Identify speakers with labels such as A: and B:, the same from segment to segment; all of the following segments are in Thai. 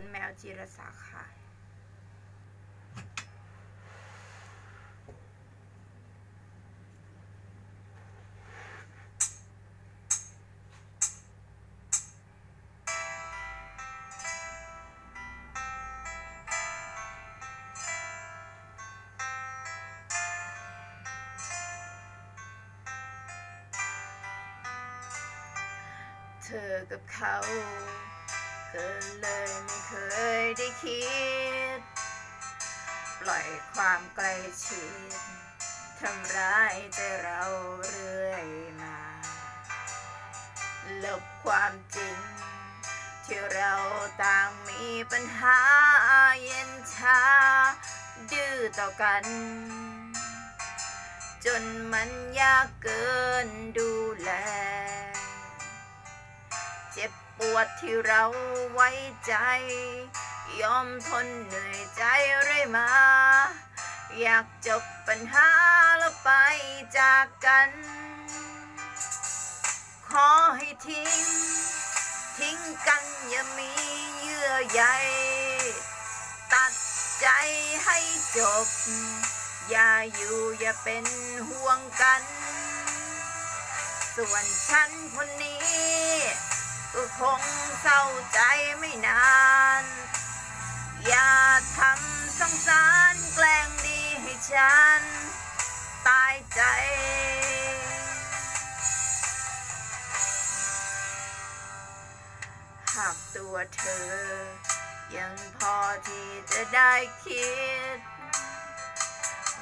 A: คุณแมวจิรศักดิ์ค่ะ เธอกับเขา ก็เลยไม่เคยได้คิด ปล่อยความใกล้ชิดทำร้ายใจเราเรื่อยมาลบความจริง ที่เราต่างมีปัญหาเย็นชา ดื้อต่อกัน จนมันยากเกินดูแล เจ็บปวดที่เราไว้ใจ ยอมทนเหนื่อยใจเรื่อยมา อยากจบปัญหาแล้วไปจากกัน ขอให้ทิ้ง ทิ้งกันอย่ามีเยื่อใยตัดใจให้จบ อย่าอยู่อย่าเป็นห่วงกัน ส่วนฉันคนนี้ ก็คงเศร้าใจไม่นาน อย่าทำสงสารแกล้งดีให้ฉัน ตายใจหากตัวเธอ ยังพอที่จะได้คิด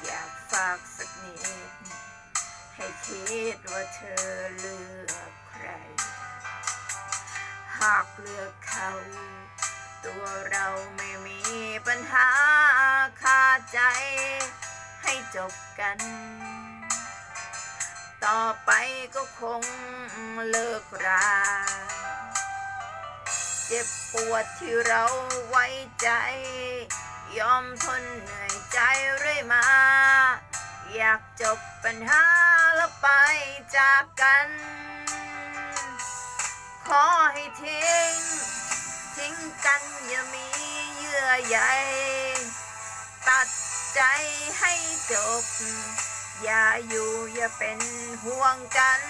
A: อยากฝากสักนิด ให้คิดว่าเธอ หากเลือกเขา ตัวเราไม่มีปัญหาคาใจให้จบกัน ต่อไปก็คงเลิกราเจ็บปวดที่เราไว้ใจ ยอมทนเหนื่อยใจเรื่อยมา อยากจบปัญหาแล้วไปจากกัน ขอให้ทิ้ง ทิ้งกันอย่ามีเยื่อใยตัดใจให้จบ อย่าอยู่อย่าเป็นห่วงกัน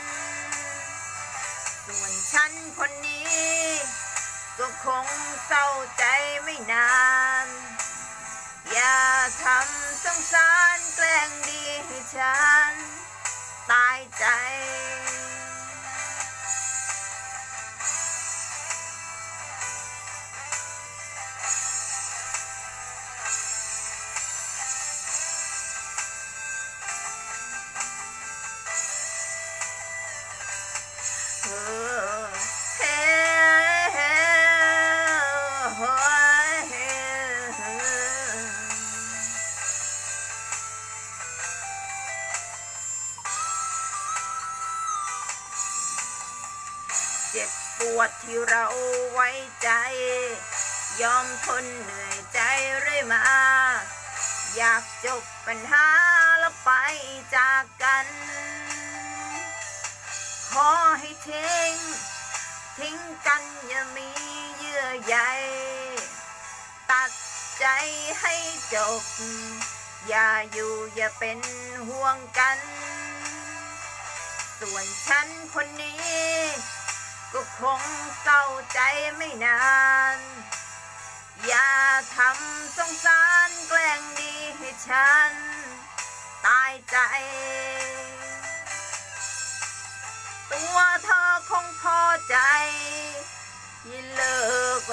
A: ส่วนฉันคนนี้ ก็คงเศร้าใจไม่นาน อย่าทำสงสารแกล้งดีให้ฉัน ตายใจ เออเฮ้เฮ้โอ้ยเฮ้เจ็บปวดที่เราไว้ใจ ยอมทนเหนื่อยใจเรื่อยมา อยากจบปัญหาแล้วไปจากกัน อให้ทิ้ง ทิ้งกันอย่ามีเยื่อใยตัดใจให้จบ อย่าอยู่อย่าเป็นห่วงกัน ส่วนฉันคนนี้ ก็คงเศร้าใจไม่นาน อย่าทำสงสารแกล้งดีให้ฉัน ตายใจ ตัวเธอคงพอใจที่เลิก